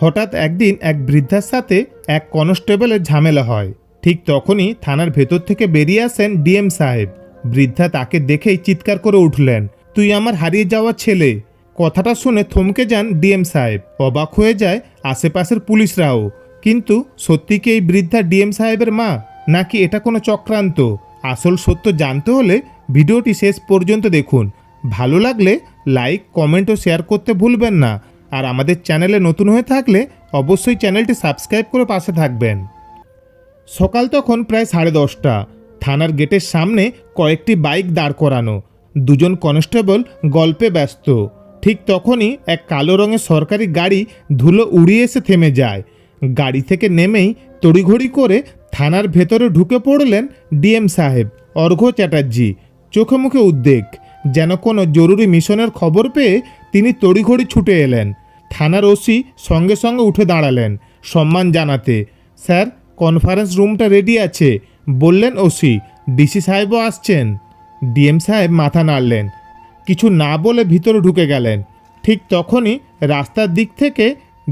হঠাৎ একদিন এক বৃদ্ধার সাথে এক কনস্টেবলের ঝামেলা হয়। ঠিক তখনই থানার ভেতর থেকে বেরিয়ে আসেন ডিএম সাহেব। বৃদ্ধা তাকে দেখেই চিৎকার করে উঠলেন, তুই আমার হারিয়ে যাওয়া ছেলে। কথাটা শুনে থমকে যান ডিএম সাহেব। অবাক হয়ে যায় আশেপাশের পুলিশরাও। কিন্তু সত্যি কি এই বৃদ্ধা ডিএম সাহেবের মা, নাকি এটা কোনো চক্রান্ত? আসল সত্য জানতে হলে ভিডিওটি শেষ পর্যন্ত দেখুন। ভালো লাগলে লাইক, কমেন্ট ও শেয়ার করতে ভুলবেন না। আর আমাদের চ্যানেলে নতুন হয়ে থাকলে অবশ্যই চ্যানেলটি সাবস্ক্রাইব করে পাশে থাকবেন। সকাল তখন প্রায় সাড়ে দশটা। থানার গেটের সামনে কয়েকটি বাইক দাঁড় করানো। দুজন কনস্টেবল গল্পে ব্যস্ত। ঠিক তখনই এক কালো রঙের সরকারি গাড়ি ধুলো উড়িয়ে এসে থেমে যায়। গাড়ি থেকে নেমেই তড়িঘড়ি করে থানার ভেতরে ঢুকে পড়লেন ডিএম সাহেব, অর্ঘ্য চ্যাটার্জি। চোখে মুখে উদ্বেগ, যেন কোনো জরুরি মিশনের খবর পেয়ে তিনি তড়িঘড়ি ছুটে এলেন। থানার ওসি সঙ্গে সঙ্গে উঠে দাঁড়ালেন সম্মান জানাতে। স্যার কনফারেন্স রুমটা রেডি আছে, বললেন ওসি। ডিসি সাহেবও আসছেন। ডিএম সাহেব মাথা নাড়লেন। কিছু না বলে ভিতরে ঢুকে গেলেন। ঠিক তখনই রাস্তার দিক থেকে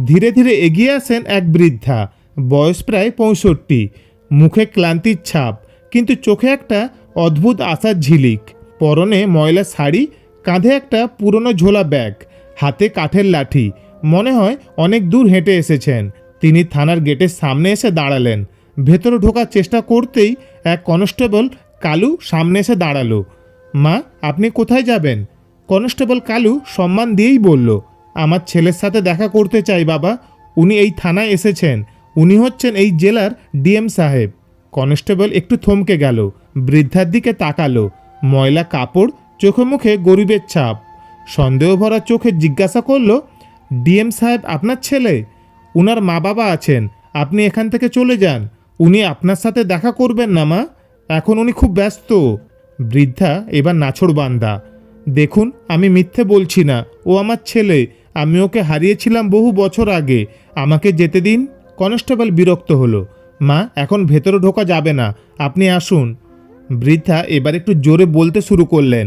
ধীরে ধীরে এগিয়ে আসেন এক বৃদ্ধা। বয়স প্রায় পঁয়ষট্টি। মুখে ক্লান্তির ছাপ, কিন্তু চোখে একটা অদ্ভুত আশার ঝিলিক। পরনে ময়লা শাড়ি, কাঁধে একটা পুরনো ঝোলা ব্যাগ, হাতে কাঠের লাঠি। মনে হয় অনেক দূর হেঁটে এসেছেন। তিনি থানার গেটের সামনে এসে দাঁড়ালেন। ভেতরে ঢোকার চেষ্টা করতেই এক কনস্টেবল কালু সামনে এসে দাঁড়াল। মা, আপনি কোথায় যাবেন? কনস্টেবল কালু সম্মান দিয়েই বলল, আমার ছেলের সাথে দেখা করতে চাই বাবা। উনি এই থানায় এসেছেন। উনি হচ্ছেন এই জেলার ডিএম সাহেব। কনস্টেবল একটু থমকে গেল, বৃদ্ধার দিকে তাকালো। ময়লা কাপড়, চোখে মুখে গরিবের ছাপ। সন্দেহ ভরা চোখে জিজ্ঞাসা করল ডিএম সাহেব আপনার ছেলে, উনার মা বাবা আছেন, আপনি এখান থেকে চলে যান, উনি আপনার সাথে দেখা করবেন না মা, এখন উনি খুব ব্যস্ত। বৃদ্ধা এবার নাছড় বান্দা, দেখুন আমি মিথ্যে বলছি না, ও আমার ছেলে, আমি ওকে হারিয়েছিলাম বহু বছর আগে, আমাকে যেতে দিন। কনস্টেবল বিরক্ত হলো, মা এখন ভেতরে ঢোকা যাবে না, আপনি আসুন। বৃদ্ধা এবার একটু জোরে বলতে শুরু করলেন,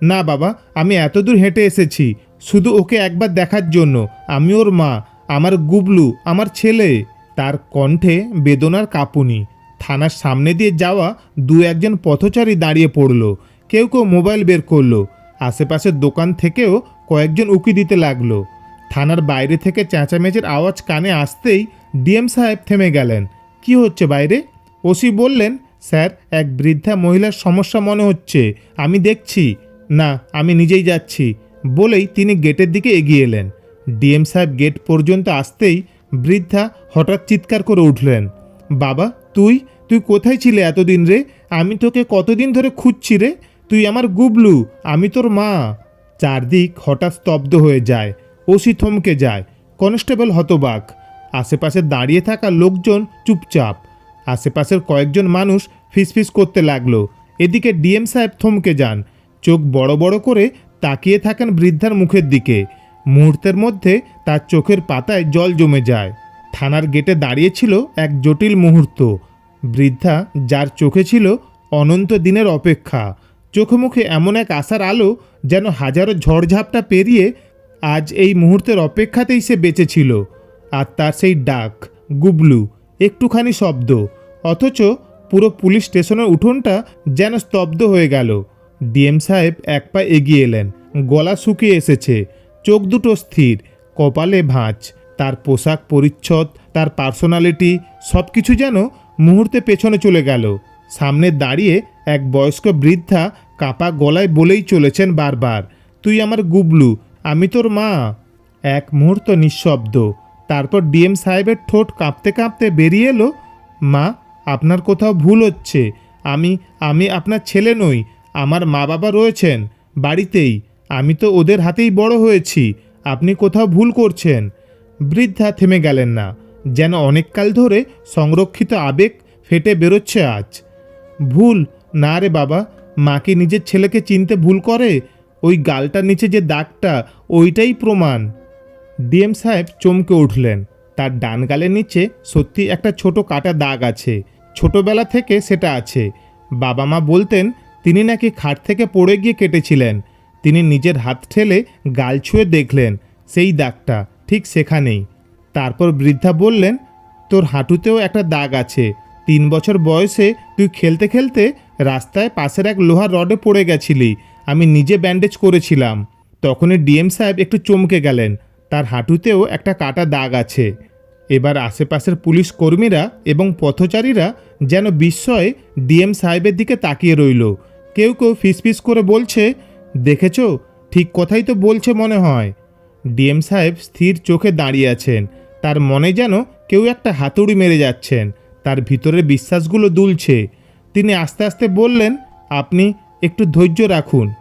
না বাবা, আমি এত দূর হেঁটে এসেছি শুধু ওকে একবার দেখার জন্য। আমি ওর মা, আমার গুবলু, আমার ছেলে। তার কণ্ঠে বেদনার কাঁপুনি। থানার সামনে দিয়ে যাওয়া দু একজন পথচারী দাঁড়িয়ে পড়ল। কেউ কেউ মোবাইল বের করল। আশেপাশের দোকান থেকেও কয়েকজন উকি দিতে লাগল। থানার বাইরে থেকে চেঁচামেচির আওয়াজ কানে আসতেই ডিএম সাহেব থেমে গেলেন। কি হচ্ছে বাইরে? ওসি বললেন, স্যার, এক বৃদ্ধা মহিলার সমস্যা মনে হচ্ছে। আমি দেখছি। না, আমি নিজেই যাচ্ছি। বলেই তিনি গেটের দিকে এগিয়ে এলেন। ডিএম সাহেব গেট পর্যন্ত আসতেই বৃদ্ধা হঠাৎ চিৎকার করে উঠলেন। বাবা, তুই? তুই কোথায় ছিলে এতদিন রে? আমি তোকে কতদিন ধরে খুঁজছি রে? তুই আমার গুবলু, আমি তোর মা। চারদিক হঠাৎ স্তব্ধ হয়ে যায়, ওসি থমকে যায়, কনস্টেবল হতবাক। আশেপাশে দাঁড়িয়ে থাকা লোকজন চুপচাপ। আশেপাশের কয়েকজন মানুষ ফিসফিস করতে লাগল। এদিকে ডিএম সাহেব থমকে যান। চোখ বড় বড় করে তাকিয়ে থাকেন বৃদ্ধার মুখের দিকে। মুহূর্তের মধ্যে তার চোখের পাতায় জল জমে যায়। থানার গেটে দাঁড়িয়েছিল এক জটিল মুহূর্ত। বৃদ্ধা, যার চোখে ছিল অনন্ত দিনের অপেক্ষা, চোখে মুখে এমন এক আশার আলো যেন হাজারো ঝড়ঝাপটা পেরিয়ে আজ এই মুহূর্তের অপেক্ষাতেই সে বেঁচেছিল। আর তার সেই ডাক, গুবলু, একটুখানি শব্দ, অথচ পুরো পুলিশ স্টেশনের উঠোনটা যেন স্তব্ধ হয়ে গেল। ডিএম সাহেব এক পা এগিয়ে এলেন। গলা শুকিয়ে এসেছে। চোখ দুটো স্থির, কপালে ভাঁজ। তার পোশাক পরিচ্ছদ, তার পার্সোনালিটি সব কিছু যেন মুহূর্তে পেছনে চলে গেল। সামনে দাঁড়িয়ে এক বয়স্ক বৃদ্ধা কাপা গলায় বলেই চলেছেন বারবার, তুই আমার গুবলু, আমি তোর মা। এক মুহূর্ত নিঃশব্দ। তারপর ডিএম সাহেবের ঠোঁট কাঁপতে কাঁপতে বেরিয়ে এলো, মা, আপনার কোথাও ভুল হচ্ছে। আমি আমি আপনার ছেলে নই আমার মা বাবা রয়েছেন, বাড়িতেই। আমি তো ওদের হাতেই বড় হয়েছি, আপনি কোথাও ভুল করছেন। বৃদ্ধা থেমে গেলেন না, যেন অনেককাল ধরে সংরক্ষিত আবেগ ফেটে বেরোচ্ছে আজ। ভুল, না রে বাবা মাকে নিজের ছেলেকে চিনতে ভুল করে? ওই গালটার নিচে যে দাগটা, ওইটাই প্রমাণ। ডিএম সাহেব চমকে উঠলেন, তার ডান গালের নিচে সত্যি একটা ছোট কাটা দাগ আছে, ছোটবেলা থেকে সেটা আছে। বাবা মা বলতেন তিনি নাকি খাট থেকে পড়ে গিয়ে কেটেছিলেন। তিনি নিজের হাত ঠেলে গাল ছুঁয়ে দেখলেন, সেই দাগটা ঠিক সেখানেই। তারপর বৃদ্ধা বললেন, তোর হাঁটুতেও একটা দাগ আছে। তিন বছর বয়সে তুই খেলতে খেলতে রাস্তায় পাশের এক লোহার রডে পড়ে গেছিলি। আমি নিজে ব্যান্ডেজ করেছিলাম। তখনই ডিএম সাহেব একটু চমকে গেলেন। তার হাঁটুতেও একটা কাটা দাগ আছে। এবার আশেপাশের পুলিশ কর্মীরা এবং পথচারীরা যেন বিস্ময়ে ডিএম সাহেবের দিকে তাকিয়ে রইল। কেউ কেউ ফিসফিস করে বলছে, দেখেছ? ঠিক কথাই তো বলছে মনে হয়। ডিএম সাহেব স্থির চোখে দাঁড়িয়ে আছেন। তার মনে যেন কেউ একটা হাতুড়ি মেরে যাচ্ছেন। তার ভিতরের বিশ্বাসগুলো দুলছে। তিনি আস্তে আস্তে বললেন, আপনি একটু ধৈর্য রাখুন।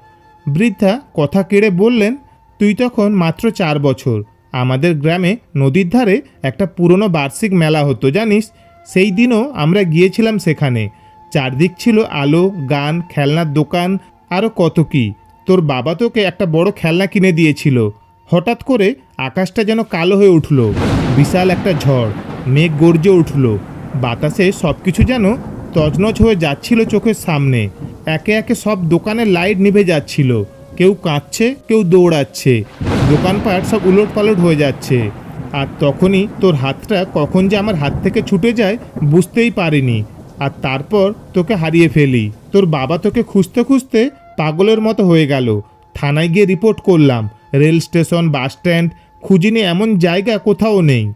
বৃদ্ধা কথা কেড়ে বললেন, তুই তখন মাত্র চার বছর। আমাদের গ্রামে নদীর ধারে একটা পুরনো বার্ষিক মেলা হতো, জানিস? সেই দিনও আমরা গিয়েছিলাম সেখানে। চারদিক ছিল আলো, গান, খেলনার দোকান আরও কত কি। তোর বাবা তোকে একটা বড় খেলনা কিনে দিয়েছিল। হঠাৎ করে আকাশটা যেন কালো হয়ে উঠল। বিশাল একটা ঝড়। মেঘ গর্জে উঠল। বাতাসে সব কিছু যেন তজনজ হয়ে যাচ্ছিল চোখের সামনে। একে একে সব দোকানের লাইট নিভে যাচ্ছিল। কেউ কাঁদছে, কেউ দৌড়াচ্ছে। দোকানপাট সব উলট পালট হয়ে যাচ্ছে। আর তখনই তোর হাতটা কখন যে আমার হাত থেকে ছুটে যায় বুঝতেই পারিনি। আর তারপর তোকে হারিয়ে ফেলি। তোর বাবা তোকে খুঁজতে খুঁজতে পাগলের মতো হয়ে গেল। থানায় গিয়ে রিপোর্ট করলাম। রেল স্টেশন, বাস স্ট্যান্ড, খুঁজিনি এমন জায়গা কোথাও নেই।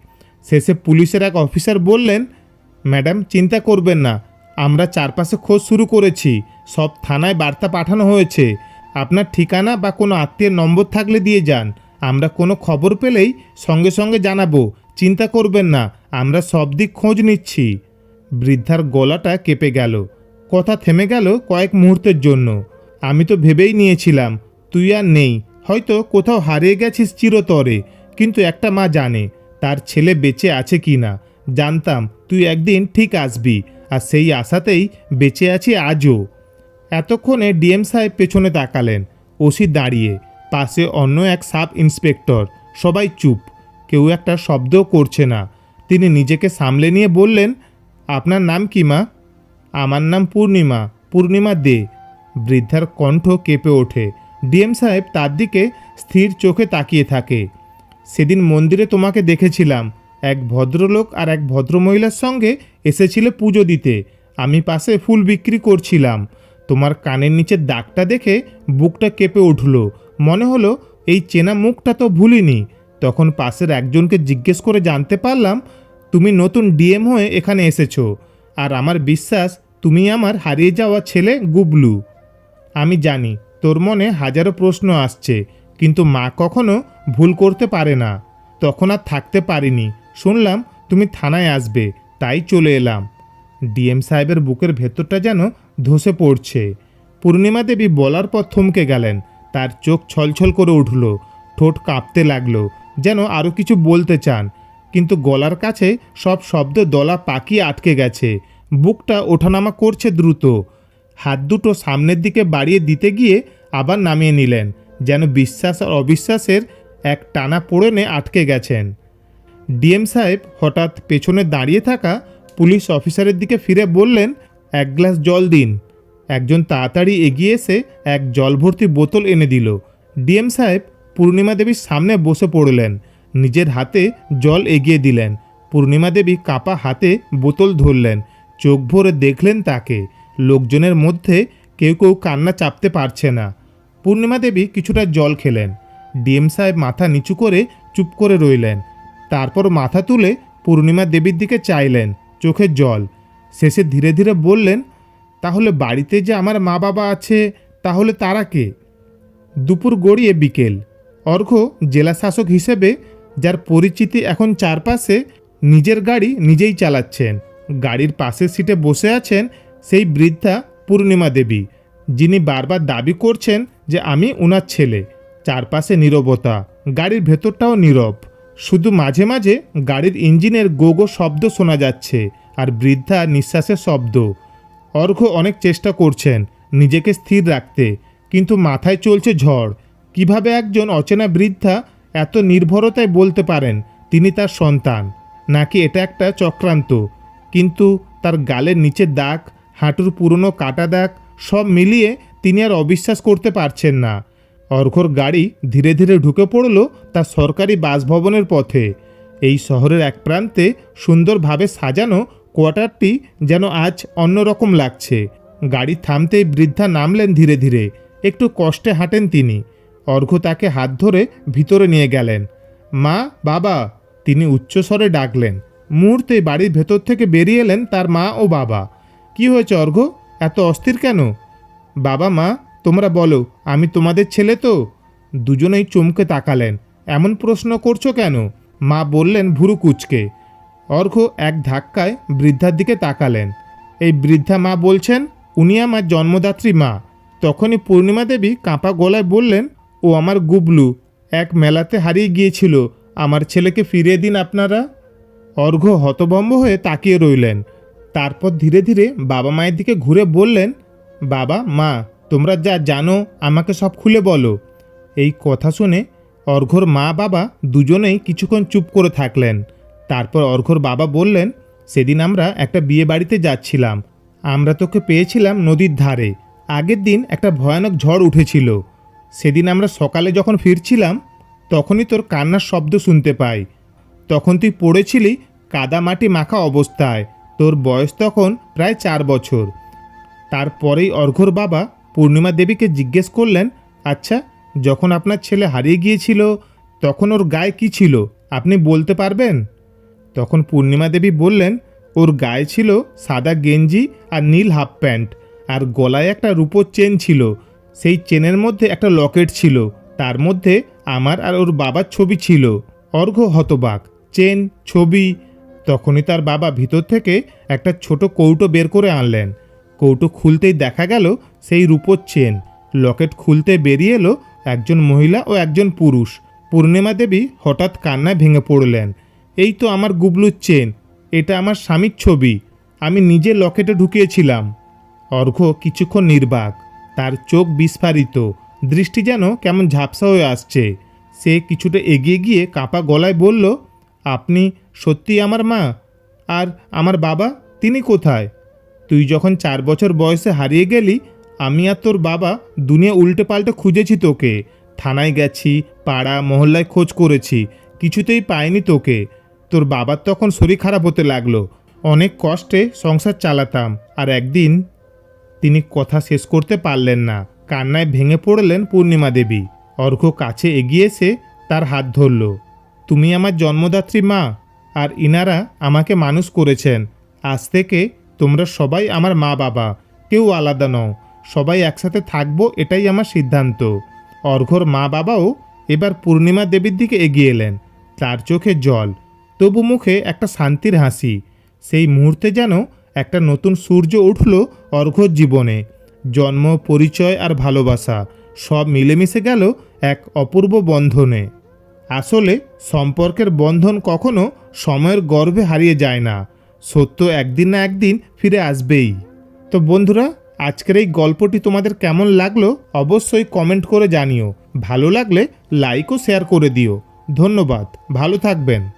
শেষে পুলিশের এক অফিসার বললেন, ম্যাডাম, চিন্তা করবেন না। আমরা চারপাশে খোঁজ শুরু করেছি। সব থানায় বার্তা পাঠানো হয়েছে। আপনার ঠিকানা বা কোনো আত্মীয়ের নম্বর থাকলে দিয়ে যান। আমরা কোনো খবর পেলেই সঙ্গে সঙ্গে জানাব। চিন্তা করবেন না। আমরা সব দিক খোঁজ নিচ্ছি। বৃদ্ধার গলাটা কেঁপে গেল। কথা থেমে গেল কয়েক মুহূর্তের জন্য। আমি তো ভেবেই নিয়েছিলাম, তুই আর নেই, হয়তো কোথাও হারিয়ে গেছিস চিরতরে, কিন্তু একটা মা জানে, তার ছেলে বেঁচে আছে কি না। জানতাম তুই একদিন ঠিক আসবি, আর সেই আশাতেই বেঁচে আছি আজও। এতক্ষণে ডিএম সাহেব পেছনে তাকালেন, ওসি দাঁড়িয়ে, পাশে অন্য এক সাব ইন্সপেক্টর, সবাই চুপ, কেউ একটা শব্দও করছে না। তিনি নিজেকে সামলে নিয়ে বললেন আপনার নাম কি, মা? আমার নাম পূর্ণিমা পূর্ণিমা দে। বৃদ্ধার কণ্ঠ কেঁপে ওঠে। ডিএম সাহেব তার দিকে স্থির চোখে তাকিয়ে থাকে। সেদিন মন্দিরে তোমাকে দেখেছিলাম। এক ভদ্রলোক আর এক ভদ্রমহিলার সঙ্গে এসেছিলে পুজো দিতে। আমি পাশে ফুল বিক্রি করছিলাম। তোমার কানের নিচের দাগটা দেখে বুকটা কেঁপে উঠল। মনে হলো এই চেনা মুখটা তো ভুলিনি। তখন পাশের একজনকে জিজ্ঞেস করে জানতে পারলাম তুমি নতুন ডিএম হয়ে এখানে এসেছ। আর আমার বিশ্বাস, তুমি আমার হারিয়ে যাওয়া ছেলে গুবলু। আমি জানি, তোর মনে হাজারো প্রশ্ন আসছে, কিন্তু মা কখনো ভুল করতে পারে না। তখন আর থাকতে পারিনি। শুনলাম, তুমি থানায় আসবে, তাই চলে এলাম। ডিএম সাহেবের বুকের ভেতরটা যেন ধসে পড়ছে। পূর্ণিমা দেবী বলার পর থমকে গেলেন। তার চোখ ছলছল করে উঠল। ঠোঁট কাঁপতে লাগল, যেন আরও কিছু বলতে চান। কিন্তু গলার কাছে সব শব্দ দলা পাকিয়ে আটকে গেছে। বুকটা ওঠানামা করছে দ্রুত। হাত দুটো সামনের দিকে বাড়িয়ে দিতে গিয়ে আবার নামিয়ে নিলেন, যেন বিশ্বাস আর অবিশ্বাসের এক টানা পোড়েনে আটকে গেছেন। ডিএম সাহেব হঠাৎ পেছনে দাঁড়িয়ে থাকা পুলিশ অফিসারের দিকে ফিরে বললেন, এক গ্লাস জল দিন। একজন তাড়াতাড়ি এগিয়ে এসে এক জলভর্তি বোতল এনে দিল। ডিএম সাহেব পূর্ণিমা দেবীর সামনে বসে পড়লেন। নিজের হাতে জল এগিয়ে দিলেন। পূর্ণিমা দেবী কাঁপা হাতে বোতল ধরলেন। চোখ ভরে দেখলেন তাকে। লোকজনের মধ্যে কেউ কেউ কান্না চাপতে পারছে না। পূর্ণিমা দেবী কিছুটা জল খেলেন। ডিএম সাহেব মাথা নিচু করে চুপ করে রইলেন। তারপর মাথা তুলে পূর্ণিমা দেবীর দিকে চাইলেন চোখের জল। শেষে ধীরে ধীরে বললেন, তাহলে বাড়িতে যে আমার মা বাবা আছে, তাহলে তারা কে? দুপুর গড়িয়ে বিকেল। অর্ঘ্য জেলা শাসক হিসেবে যার পরিচিতি এখন চারপাশে নিজের গাড়ি নিজেই চালাচ্ছেন। গাড়ির পাশের সিটে বসে আছেন সেই বৃদ্ধা পূর্ণিমা দেবী, যিনি বারবার দাবি করছেন যে আমি ওনার ছেলে। চারপাশে নীরবতা, গাড়ির ভেতরটাও নীরব। শুধু মাঝে মাঝে গাড়ির ইঞ্জিনের গো গো শব্দ শোনা যাচ্ছে আর বৃদ্ধা নিঃশ্বাসের শব্দ। অর্ঘ্য অনেক চেষ্টা করছেন নিজেকে স্থির রাখতে, কিন্তু মাথায় চলছে ঝড়। কীভাবে একজন অচেনা বৃদ্ধা এত নির্ভরতায় বলতে পারেন, তিনি তার সন্তান। নাকি এটা একটা চক্রান্ত? কিন্তু তার গালের নিচের দাগ, হাঁটুর পুরনো কাটা দাগ, সব মিলিয়ে তিনি আর অবিশ্বাস করতে পারছেন না। অর্ঘর গাড়ি ধীরে ধীরে ঢুকে পড়ল তার সরকারি বাসভবনের পথে। এই শহরের এক প্রান্তে সুন্দরভাবে সাজানো কোয়ার্টারটি যেন আজ অন্যরকম লাগছে। গাড়ি থামতেই বৃদ্ধা নামলেন ধীরে ধীরে। একটু কষ্টে হাঁটেন তিনি। অর্ঘ্য তাকে হাত ধরে ভিতরে নিয়ে গেলেন। মা, বাবা, তিনি উচ্চস্বরে ডাকলেন। মুহূর্তে বাড়ির ভেতর থেকে বেরিয়ে এলেন তার মা ও বাবা। কি হয়েছে অর্ঘ্য? এত অস্থির কেন? বাবা, মা, তোমরা বলো, আমি তোমাদের ছেলে তো? দুজনেই চমকে তাকালেন। এমন প্রশ্ন করছ কেন? মা বললেন ভুরু কুচকে অর্ঘ্য এক ধাক্কায় বৃদ্ধার দিকে তাকালেন। এই বৃদ্ধা মা বলছেন, উনি আমার জন্মদাত্রী মা। তখনই পূর্ণিমা দেবী কাঁপা গলায় বললেন ও আমার গুবলু এক মেলাতে হারিয়ে গিয়েছিল, আমার ছেলেকে ফিরিয়ে দিন আপনারা? অর্ঘ্য হতভম্ব হয়ে তাকিয়ে রইলেন। তারপর ধীরে ধীরে বাবা মায়ের দিকে ঘুরে বললেন, বাবা, মা, তোমরা যা জানো, আমাকে সব খুলে বলো। এই কথা শুনে অর্ঘ্যর মা বাবা দুজনেই কিছুক্ষণ চুপ করে থাকলেন। তারপর অর্ঘ্যর বাবা বললেন, সেদিন আমরা একটা বিয়ে বাড়িতে যাচ্ছিলাম। আমরা তোকে পেয়েছিলাম নদীর ধারে। আগের দিন একটা ভয়ানক ঝড় উঠেছিল। সেদিন আমরা সকালে যখন ফিরছিলাম, তখনই তোর কান্নার শব্দ শুনতে পাই। তখন তুই পড়েছিলি কাদা মাটি মাখা অবস্থায়। তোর বয়স তখন প্রায় চার বছর। তারপরেই অর্ঘ্যর বাবা পূর্ণিমা দেবীকে জিজ্ঞেস করলেন আচ্ছা যখন আপনার ছেলে হারিয়ে গিয়েছিল, তখন ওর গায়ে কি ছিল? আপনি বলতে পারবেন? তখন পূর্ণিমা দেবী বললেন, ওর গায়ে ছিল সাদা গেঞ্জি আর নীল হাফ প্যান্ট, আর গলায় একটা রূপোর চেন ছিল। সেই চেনের মধ্যে একটা লকেট ছিল। তার মধ্যে আমার আর ওর বাবার ছবি ছিল। অর্ঘ্য হতবাক, চেন, ছবি। তখনই তার বাবা ভিতর থেকে একটা ছোট কৌটো বের করে আনলেন। কৌটো খুলতেই দেখা গেল সেই রূপোর চেন। লকেট খুলতে বেরিয়ে এলো একজন মহিলা ও একজন পুরুষ। পূর্ণিমা দেবী হঠাৎ কান্নায় ভেঙে পড়লেন। এই তো আমার গুবলুর চেন, এটা আমার স্বামীর ছবি। আমি নিজে লকেটে ঢুকিয়েছিলাম। অর্ঘ্য কিছুক্ষণ নির্বাক। তার চোখ বিস্ফারিত। দৃষ্টি যেন কেমন ঝাপসা হয়ে আসছে। সে কিছুটা এগিয়ে গিয়ে কাঁপা গলায় বলল, আপনি সত্যি আমার মা? আর আমার বাবা? তিনি কোথায়? তুই যখন চার বছর বয়সে হারিয়ে গেলি, আমি আর তোর বাবা দুনিয়া উল্টে পাল্টে খুঁজেছি তোকে। থানায় গেছি, পাড়া, মহল্লায় খোঁজ করেছি, কিছুতেই পাইনি তোকে। তোর বাবার তখন শরীর খারাপ হতে লাগল। অনেক কষ্টে সংসার চালাতাম। আর একদিন তিনি কথা শেষ করতে পারলেন না। কান্নায় ভেঙে পড়লেন পূর্ণিমা দেবী। অর্ঘ্য কাছে এগিয়ে এসে তার হাত ধরল। তুমি আমার জন্মদাত্রী মা, আর ইনারা আমাকে মানুষ করেছেন। আজ থেকে তোমরা সবাই আমার মা বাবা। কেউ আলাদা নও। সবাই একসাথে থাকব এটাই আমার সিদ্ধান্ত। অর্ঘ্যর মা বাবাও এবার পূর্ণিমা দেবীর দিকে এগিয়ে এলেন। তার চোখে জল, তবু মুখে একটা শান্তির হাসি। সেই মুহূর্তে যেন একটা নতুন সূর্য উঠল অর্ঘ্যর জীবনে। জন্ম, পরিচয় আর ভালোবাসা, সব মিলেমিশে গেল এক অপূর্ব বন্ধনে। আসলে সম্পর্কের বন্ধন কখনো সময়ের গর্ভে হারিয়ে যায় না। সত্য একদিন না একদিন ফিরে আসবেই। তো বন্ধুরা, আজকের এই গল্পটি তোমাদের কেমন লাগল অবশ্যই কমেন্ট করে জানিও। ভালো লাগলে লাইক ও শেয়ার করে দিও। ধন্যবাদ। ভালো থাকবেন।